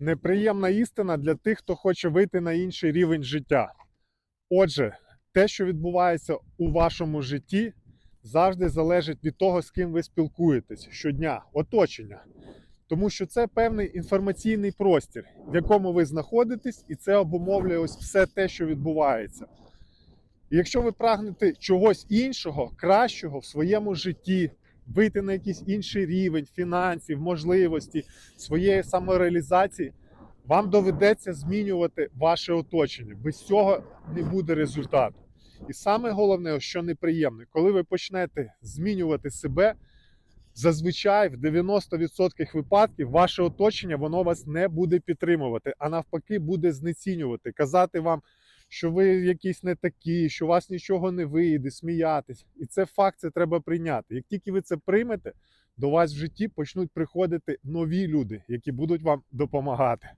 Неприємна істина для тих, хто хоче вийти на інший рівень життя. Отже, те, що відбувається у вашому житті, завжди залежить від того, з ким ви спілкуєтесь щодня, оточення. Тому що це певний інформаційний простір, в якому ви знаходитесь, і це обумовлює ось все те, що відбувається. І якщо ви прагнете чогось іншого, кращого в своєму житті, вийти на якийсь інший рівень фінансів, можливості, своєї самореалізації, вам доведеться змінювати ваше оточення. Без цього не буде результату. І саме головне, що неприємне, коли ви почнете змінювати себе, зазвичай в 90% випадків ваше оточення воно вас не буде підтримувати, а навпаки, буде знецінювати, казати вам, що ви якісь не такі, що у вас нічого не вийде, сміятись. І це факт, це треба прийняти. Як тільки ви це приймете, до вас в житті почнуть приходити нові люди, які будуть вам допомагати.